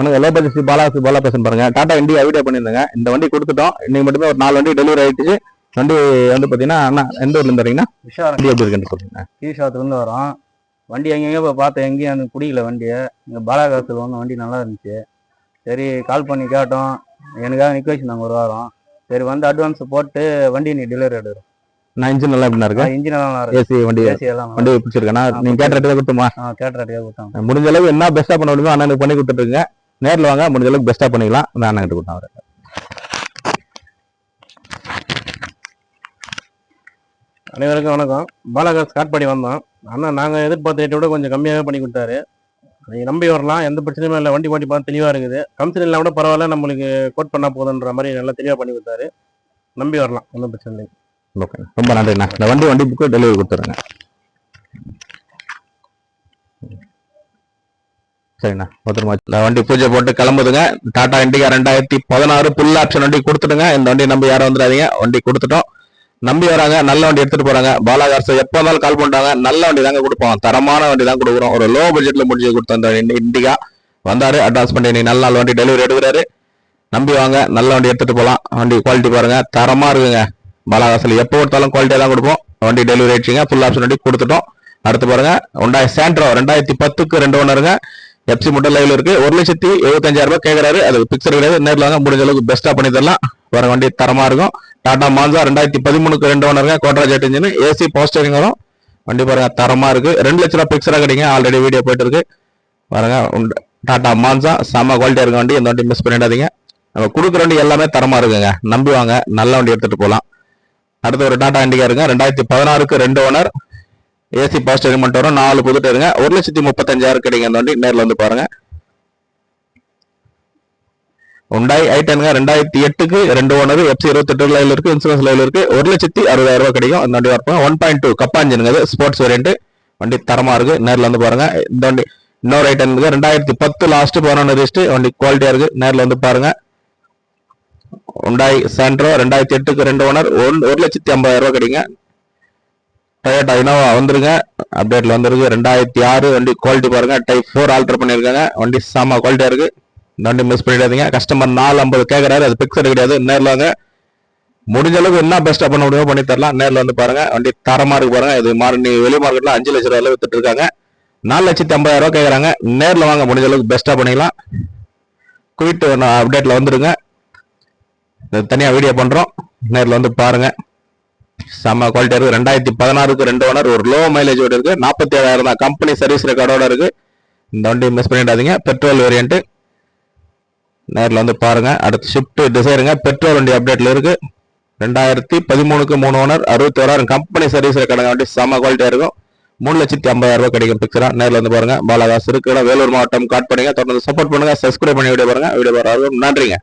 எனக்கு low budget பாலா பாலா பேசன் பாருங்க. டாடா இண்டியா வீடியோ பண்ணியிருந்தாங்க. இந்த வண்டி கொடுத்துட்டோம். இன்னைக்கு மட்டுமே ஒரு நாலு வண்டி டெலிவரி ஆயிடுச்சு. வண்டி வந்து பாத்தீங்கன்னா அண்ணா எந்த ஊர்ல இருந்து வரீங்கன்னா விஷயம் வண்டி எப்படி இருக்குன்னு சொல்லுங்க ஈஷாத்துலேருந்து வரோம் வண்டி எங்கெங்க போய் பார்த்தேன். எங்கேயும் எனக்கு பிடிக்கல வண்டியை. இங்கே பாலாகாசில் வந்து வண்டி நல்லா இருந்துச்சு. சரி கால் பண்ணி கேட்டோம். எனக்காக நிற்க வச்சுருந்தாங்க ஒரு வாரம். சரி வந்து அட்வான்ஸ் போட்டு வண்டி நீ டெலிவரி எடுக்கிறோம் நான் இன்ஜின் நல்லா எப்படின்னா இருக்கு? இன்ஜின் நல்லா இருக்கு. ஏசி வண்டி. ஏசி எல்லாம் வண்டி பிடிச்சிருக்கேன்னா நீங்க கேட்ட ரேட்டு கொடுத்துமா? கேட்ட ரேட்டியாக கொடுத்தாங்க முடிஞ்ச அளவுக்கு என்ன பெஸ்டா பண்ண முடியுமோ அண்ணனுக்கு பண்ணி கொடுத்துட்டுருங்க நேர்ல வாங்க முடிஞ்ச அளவுக்கு பெஸ்டா பண்ணிக்கலாம். அந்த அண்ணன் கிட்ட கொடுத்தேன் அவரை. அனைவருக்கும் வணக்கம். பாலாகாஸ் ஸ்டார்ட் பண்ணி வந்தோம். ஆனால் நாங்கள் எதிர்பார்த்த ரேட்டை விட கொஞ்சம் கம்மியாகவே பண்ணி கொடுத்தாரு. நீங்கள் நம்பி வரலாம். எந்த பிரச்சனையுமே இல்லை. வண்டி ஓட்டி பார்த்து தெளிவாக இருக்குது. கம்பெனிலாம் கூட பரவாயில்ல. நம்மளுக்கு கோட் பண்ணால் போதுன்ற மாதிரி நல்லா தெளிவாக பண்ணி கொடுத்தாரு. நம்பி வரலாம். ஒன்றும் பிரச்சனை இல்லை ஓகே ரொம்ப நன்றிண்ணா. இந்த வண்டி வண்டி புக்கு டெலிவரி கொடுத்துருங்க சரிண்ணா பத்திரமா இந்த வண்டி பூஜை போட்டு கிளம்புதுங்க. டாடா இண்டிகா ரெண்டாயிரத்தி பதினாறு புல் ஆப்ஷன் வண்டி கொடுத்துடுங்க. இந்த வண்டி நம்ம யாரும் வந்துடாதீங்க. வண்டி கொடுத்துட்டோம். நம்பி வராங்க நல்ல வண்டி எடுத்துட்டு போறாங்க. பாலாகார்ஸ் எப்போ இருந்தாலும் கால் பண்றாங்க. நல்ல வண்டி தாங்க கொடுப்போம். தரமான வண்டி தான் கொடுக்குறோம். ஒரு லோ பட்ஜெட்ல முடிஞ்சு கொடுத்த அந்த இண்டிகா. வந்தாரு அட்வான்ஸ் பண்ணி இன்னைக்கு நல்ல நாள் வண்டி டெலிவரி எடுக்கிறாரு. நம்பி வாங்க நல்ல வண்டி எடுத்துட்டு போகலாம் வண்டி குவாலிட்டி பாருங்க தரமா இருக்குங்க. பாலாகாசில் எப்போ கொடுத்தாலும் குவாலிட்டியாக தான் கொடுப்போம். வண்டி டெலிவரி ஆயிடுச்சுங்க. ஃபுல் ஆப்ஷன் வண்டி கொடுத்துட்டோம். அடுத்து பாருங்க ரெண்டாயிரம் சேண்ட்ரோ ரெண்டாயிரத்தி பத்துக்கு ரெண்டு ஒன்றுங்க எஃப்சி மட்டும் லைவ்ல இருக்கு. ஒரு லட்சத்தி எழுபத்தஞ்சாயிரம் ரூபாய் கேட்கறாரு அது பிக்சர் கிடையாது நேரில் வாங்க முடிஞ்ச அளவுக்கு பெஸ்டா பண்ணி தரலாம். வர வண்டி தரமா இருக்கும். டாடா மான்சா ரெண்டாயிரத்தி பதிமூணுக்கு ரெண்டு ஒன்றுங்க கோட்ரா ஜெட் இன்ஜின் ஏசி போஸ்டரிங் வரும். வண்டி பாருங்க தரமா இருக்கு. ரெண்டு லட்ச ரூபா பிக்சரா கிடைங்க. ஆல்ரெடி வீடியோ போயிட்டு இருக்கு. பாருங்க டாடா மான்சா செம்ம குவாலிட்டியா இருக்க வண்டி. இந்த வண்டி மிஸ் பண்ணிடாதீங்க. நம்ம கொடுக்குற வண்டி எல்லாமே தரமா இருக்குங்க. நம்பி வாங்க. நல்ல வண்டி எடுத்துட்டு போகலாம் அடுத்து ஒரு டாடா இண்டிகா இருங்க. ரெண்டாயிரத்தி பதினாறுக்கு ரெண்டு ஓனர். ஏசி பாஸ் ஸ்டேரிங் வரும் நாலு புதுட்டு இருங்க ஒரு லட்சத்தி முப்பத்தஞ்சாயிரம் கிடைக்கும் அந்த வண்டி. நேரில் வந்து பாருங்க. உண்டாய் ஐட்டனுங்க ரெண்டாயிரத்தி எட்டுக்கு ரெண்டு ஓனர். எஃப்சி இருபத்தெட்டு லைவில் இருக்கு. இன்சூரன்ஸ் லைவில் இருக்கு. ஒரு லட்சத்தி அறுபதாயிரம் ரூபாய் கிடைக்கும். அந்த வண்டி வரப்போம் ஒன் பாயிண்ட் டூ கப்பாஞ்சினுங்க அது ஸ்போர்ட்ஸ் வேரியன்ட் வண்டி தரமா இருக்கு. நேரில் வந்து பாருங்க. இந்த வண்டி இன்னொரு ஐட்டம் இருக்குது ரெண்டாயிரத்தி பத்து லாஸ்ட் பதினொன்று ரிஸ்ட் வண்டி குவாலிட்டியா இருக்கு. நேரில் வந்து பாருங்க. உண்டாய் சாண்ட்ரோ ரெண்டாயிரத்தி எட்டுக்கு ரெண்டு ஓனர். ஒன் ஒரு லட்சத்தி ஐம்பதாயிரம் ரூபாய் கிடைங்க டொயோட்டா இனோவா வந்துருங்க. அப்டேட்ல வந்துருக்கு. ரெண்டாயிரத்தி ஆறு வண்டி குவாலிட்டி பாருங்க. டைப் ஃபோர் ஆல்டர் பண்ணியிருக்காங்க. வண்டி சாமா குவாலிட்டியா இருக்கு. இந்த வண்டி மிஸ் பண்ணிடாதீங்க. கஸ்டமர் நாலு ஐம்பது கேட்கறாரு அது பிக்சர் கிடையாது. நேரில் வாங்க. முடிஞ்ச அளவுக்கு என்ன பெஸ்ட்டாக பண்ண முடியுமோ பண்ணி தரலாம். நேரில் வந்து பாருங்க. வண்டி தரமா இருக்கு பாருங்க. இது மாதிரி வெளி மார்க்கெட்ல அஞ்சு லட்ச ரூபாய் வித்துட்டு இருக்காங்க. நாலு லட்சத்தி ஐம்பதாயிரம் ரூபாய் கேட்கறாங்க நேரில் வாங்க. முடிஞ்ச அளவுக்கு பெஸ்ட்டாக பண்ணிக்கலாம். குயிட் அப்டேட்ல வந்துருங்க. தனியாக வீடியோ பண்ணுறோம் நேரில் வந்து பாருங்கள் செம்ம குவாலிட்டி இருக்கு. ரெண்டாயிரத்தி பதினாறுக்கு ரெண்டு ஓனர் ஒரு லோ மைலேஜ் இருக்கு. நாற்பத்தி ஏழாயிரம் தான். கம்பெனி சர்வீஸ் ரெக்கார்டோட இருக்கு. இந்த வண்டி மிஸ் பண்ணிடாதீங்க. பெட்ரோல் வேரியன்ட் நேரில் வந்து பாருங்க. அடுத்து ஷிஃப்ட் டிசைருங்க பெட்ரோல் வண்டி அப்டேட்ல இருக்கு. ரெண்டாயிரத்தி பதிமூணுக்கு மூணு ஓனர் அறுபத்தி ஓராயிரம் கம்பெனி சர்வீஸ் ரெக்கார்டு வண்டி செம்ம குவாலிட்டியா இருக்கும். மூணு லட்சத்தி ஐம்பதாயிரம் ரூபாய் கிடைக்கும். பிக்சரா நேரில் வந்து பாருங்க. பாலாதாஸ் இருக்கு. வேலூர் மாவட்டம் காட் பண்ணுங்க தொடர்ந்து சப்போர்ட் பண்ணுங்க. சப்ஸ்கிரைப் பண்ணி வீடியோ பாருங்க. வீடியோ பாருங்க நன்றிங்க.